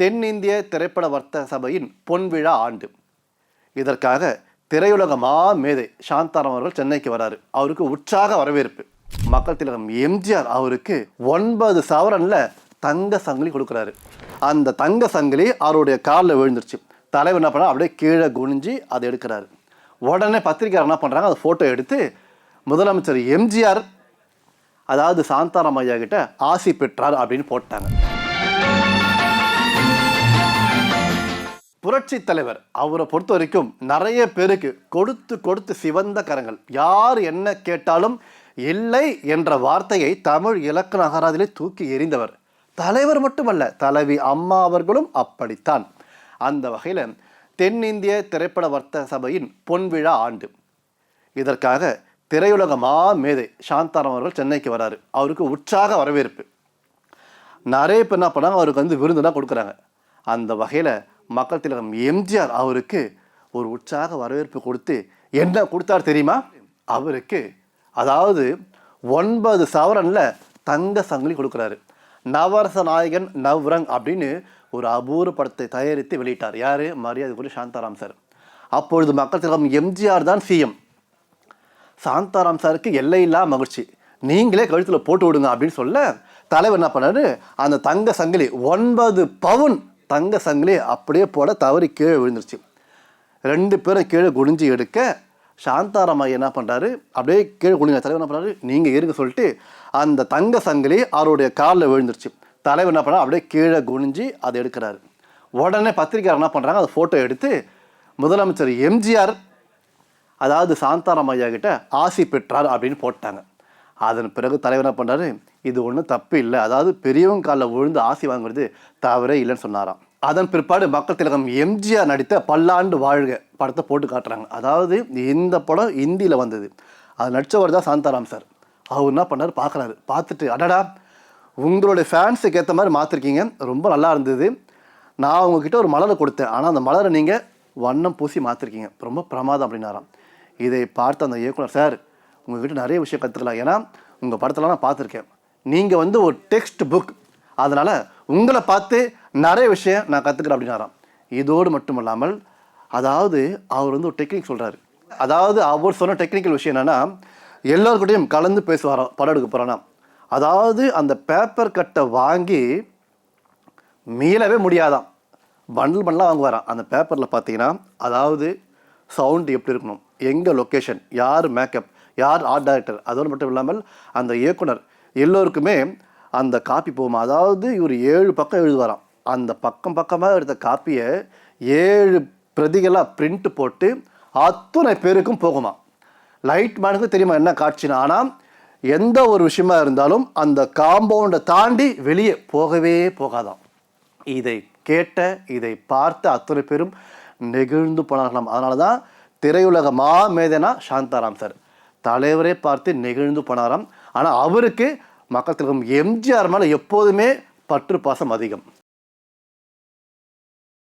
தென்னிந்திய திரைப்பட வர்த்தக சபையின் பொன்விழா ஆண்டு. இதற்காக திரையுலக மாமேதை சாந்தாராம் அவர்கள் சென்னைக்கு வராரு. அவருக்கு உற்சாக வரவேற்பு. மக்கள் திலகம் எம்ஜிஆர் அவருக்கு ஒன்பது சவரன்ல தங்க சங்கிலி கொடுக்குறாரு. அந்த தங்க சங்கிலி அவருடைய காலில் விழுந்துருச்சு. தலைவர் என்ன பண்ணா அப்படியே கீழே குனிஞ்சு அதை எடுக்கிறாரு. உடனே பத்திரிக்கையாளர் என்ன பண்ணுறாங்க அதை ஃபோட்டோ எடுத்து முதலமைச்சர் எம்ஜிஆர் அதாவது சாந்தாராம் ஐயா கிட்ட ஆசி பெற்றார் அப்படின்னு போட்டாங்க. புரட்சி தலைவர். அவரை பொறுத்த வரைக்கும் நிறைய பேருக்கு கொடுத்து கொடுத்து சிவந்த கரங்கள். யார் என்ன கேட்டாலும் இல்லை என்ற வார்த்தையை தமிழ் இலக்கண அகராதிலே தூக்கி எறிந்தவர். தலைவர் மட்டுமல்ல தலைவி அம்மா அவர்களும் அப்படித்தான். அந்த வகையில் தென்னிந்திய திரைப்பட வர்த்தக சபையின் பொன்விழா ஆண்டு. இதற்காக திரையுலக மாமேதை சாந்தாராம் அவர்கள் சென்னைக்கு வராரு. அவருக்கு உற்சாக வரவேற்பு. நிறைய பேர் என்ன பண்ணாங்க? அவருக்கு வந்து விருந்துலாம் கொடுக்குறாங்க. அந்த வகையில் மக்கள் திலகம் எம்ஜிஆர் அவருக்கு ஒரு உற்சாக வரவேற்பு கொடுத்து என்ன கொடுத்தார் தெரியுமா? அவருக்கு அதாவது ஒன்பது சவரனில் தங்க சங்கிலி கொடுக்குறாரு. நவரச நாயகன் நவ்ரங் அப்படின்னு ஒரு அபூர்வ படத்தை தயாரித்து வெளியிட்டார். யாரு? மரியாதைக்குரிய சாந்தாராம் சார். அப்பொழுது மக்கள் திலகம் எம்ஜிஆர் தான் சிஎம். சாந்தாராம் சாருக்கு எல்லையில்லா மகிழ்ச்சி. நீங்களே கழுத்தில் போட்டு விடுங்க அப்படின்னு சொல்ல தலைவர் என்ன பண்ணாரு? அந்த தங்க சங்கிலி ஒன்பது பவுன் தங்க சங்கிலி அப்படியே போட தவறி கீழே விழுந்துருச்சு. ரெண்டு பேரும் கீழே குனிஞ்சு எடுக்க சாந்தாராம் ஐயா என்ன பண்ணுறாரு அப்படியே கீழே குனிஞ்ச தலைவர் என்ன பண்ணுறாரு நீங்கள் இருக்க சொல்லிட்டு அந்த தங்க சங்கிலி அவருடைய காலில் விழுந்துருச்சு. தலைவர் என்ன பண்ணுறாரு அப்படியே கீழே குனிஞ்சு அதை எடுக்கிறாரு. உடனே பத்திரிக்கையாளர் என்ன பண்ணுறாங்க அதை ஃபோட்டோ எடுத்து முதலமைச்சர் எம்ஜிஆர் அதாவது சாந்தாராமையா கிட்ட ஆசி பெற்றார் அப்படின்னு போட்டாங்க. அதன் பிறகு தலைவர் என்ன பண்ணுறாரு இது ஒன்றும் தப்பு இல்லை. அதாவது பெரியவங்க காலில் விழுந்து ஆசி வாங்குறது தவறே இல்லைன்னு சொன்னாராம். அதன் பிற்பாடு மக்கள் திலகம் எம்ஜிஆர் நடித்த பல்லாண்டு வாழ்க படத்தை போட்டு காட்டுறாங்க. அதாவது இந்த படம் இந்தியில் வந்தது. அது நடித்தவர் தான் சாந்தாராம் சார். அவர் என்ன பண்ணார்? பார்க்குறாரு பார்த்துட்டு அடடா உங்களுடைய ஃபேன்ஸுக்கு ஏற்ற மாதிரி மாற்றிருக்கீங்க ரொம்ப நல்லா இருந்தது. நான் உங்ககிட்ட ஒரு மலரை கொடுத்தேன். ஆனால் அந்த மலரை நீங்கள் வண்ணம் பூசி மாற்றிருக்கீங்க ரொம்ப பிரமாதம் அப்படின்னாராம். இதை பார்த்த அந்த இயக்குனர் சார் உங்ககிட்ட நிறைய விஷயம் கற்றுக்கலாம் ஏன்னா உங்கள் படத்தில் நான் பார்த்துருக்கேன். நீங்கள் வந்து ஒரு டெக்ஸ்ட் புக் அதனால் உங்களை பார்த்து நிறைய விஷயம் நான் கற்றுக்கிறேன் அப்படின்னாராம். இதோடு மட்டும் இல்லாமல் அதாவது அவர் வந்து ஒரு டெக்னிக் சொல்கிறாரு அதாவது அவர் சொன்ன டெக்னிக்கல் விஷயம் என்னென்னா எல்லோருக்கிட்டையும் கலந்து பேசுவாராம் படம் எடுக்க போகிறானா அதாவது அந்த பேப்பர் கட்டை வாங்கி மீளவே முடியாதாம். பண்டில் பண்டலாக வாங்குவாராம். அந்த பேப்பரில் பார்த்தீங்கன்னா அதாவது சவுண்டு எப்படி இருக்கணும்? எங்கே லொக்கேஷன் யார் மேக்கப் யார் ஆர்ட் டைரக்டர் அதோடு மட்டும் இல்லாமல் அந்த இயக்குனர் எல்லோருக்குமே அந்த காப்பி போகுமா? அதாவது இவர் ஏழு பக்கம் எழுதுவாராம். அந்த பக்கம் பக்கமாக எடுத்த காப்பியை ஏழு பிரதிகளாக பிரிண்ட் போட்டு அத்தனை பேருக்கும் போகுமா? லைட் மேனுக்கு தெரியுமா என்ன காட்சின்னு? ஆனால் எந்த ஒரு விஷயமா இருந்தாலும் அந்த காம்பவுண்டை தாண்டி வெளியே போகவே போகாதாம். இதை கேட்ட இதை பார்த்த அத்தனை பேரும் நெகிழ்ந்து போனார்களாம். அதனால தான் திரையுலக மாமேதனா சாந்தாராம் சார். தலைவரே பார்த்து நெகிழ்ந்து போனாராம். ஆனால் அவருக்கு மக்கள் திலகம் எம்ஜிஆர் மேலே எப்போதுமே பற்று பாசம் அதிகம்.